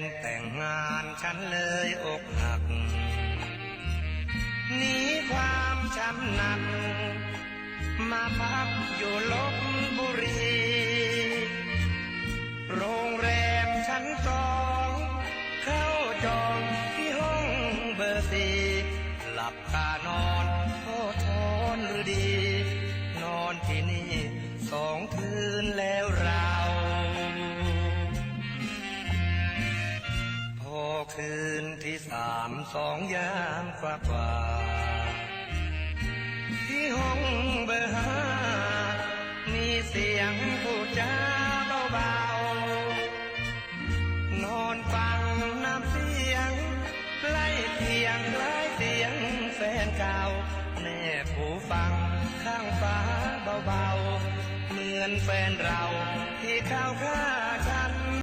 นแต่งงานฉันเลยอกหักหนีความช้ำหนักมาพักอยู่ลบบุรี โรงแรมชั้นสอง เข้าจองที่ห้องเบอร์สี่หลับตานอนโทษทนหรือดี นอนที่นี่สองคืนแล้วร คืนที่สามสองยามกว่ากว่าที่ห้องเบอร์ห้ามีเสียงพูดจาเบาๆนอนฟังน้ำเสียงไล่เสียงคล้ายเสียงแฟนเก่าแน่ผู้ฟังข้างฟ้าเบาๆเหมือนแฟนเราที่เข้าข้า